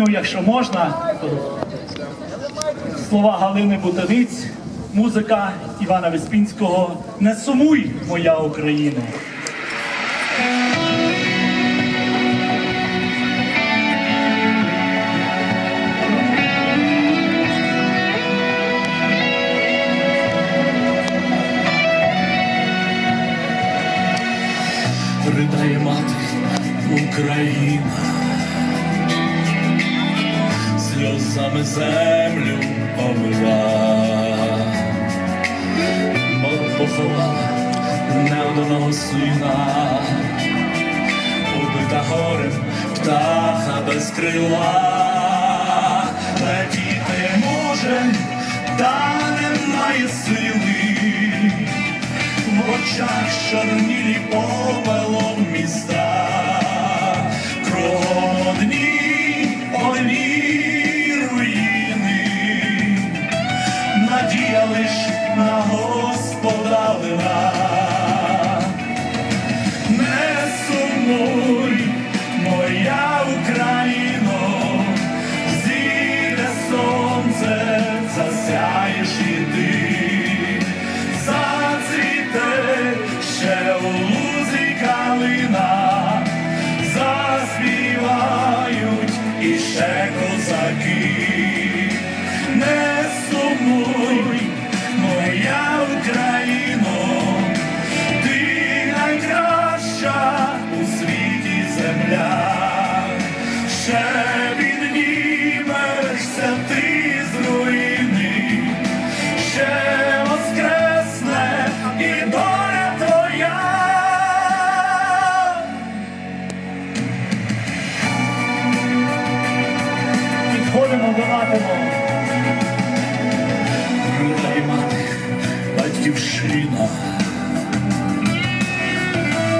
пісню, якщо можна. Слова Галини Бутаниць, музика Івана Веспінського. Не сумуй, моя Україна. Ридає мати Україна, сльозами землю помила, бо поховала не одного сина, убита горем птаха без крила, летіти може, та немає сили. В очах чорнілі попелом міста, заспівають Підходимо до натому. Мати, батьківщина,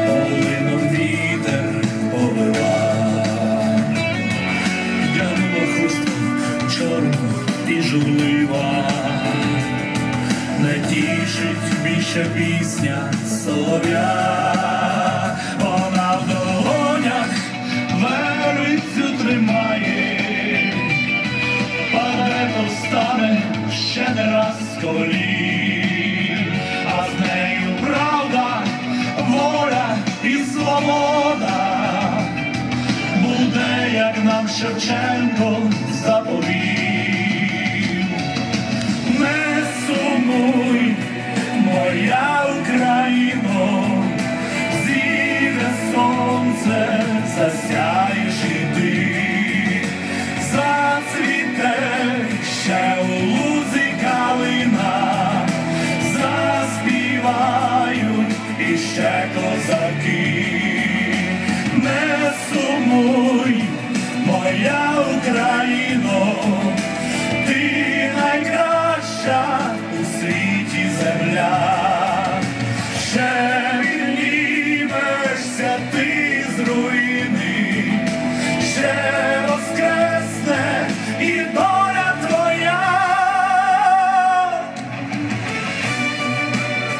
полином вітер повела, вдягнула хустку чорну і журлива, не тішить більше пісня солов'я, Шевченко заповів. Не сумуй, моя Україно, зійде сонце, засяєш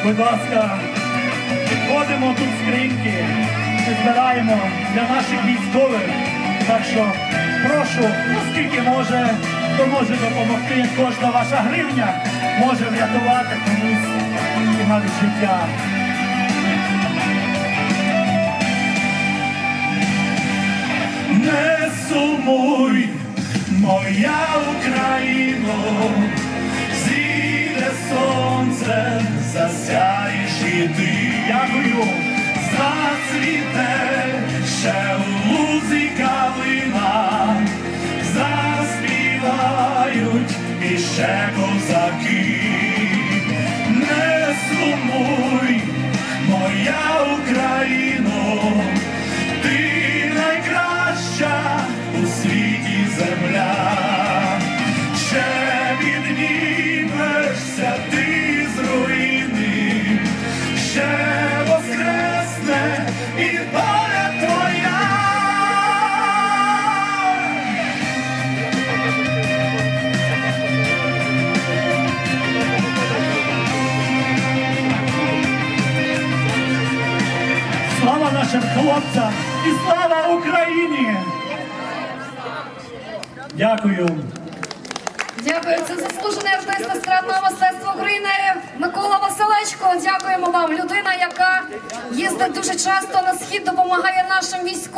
Будь ласка, підходимо тут скриньки, збираємо для наших військових. Так що прошу, наскільки може, хто може допомогти, кожна ваша гривня може врятувати комусь і навіть життя. Засяєш і ти. Дякую. Зацвіте ще у лузі калина, заспівають іще козаки. нашим хлопцям і слава Україні! Дякую. Дякую. Це заслужений артист естрадного мистецтва України Микола Василечко. Дякуємо вам, людина, яка їздить дуже часто на схід, допомагає нашим військовим.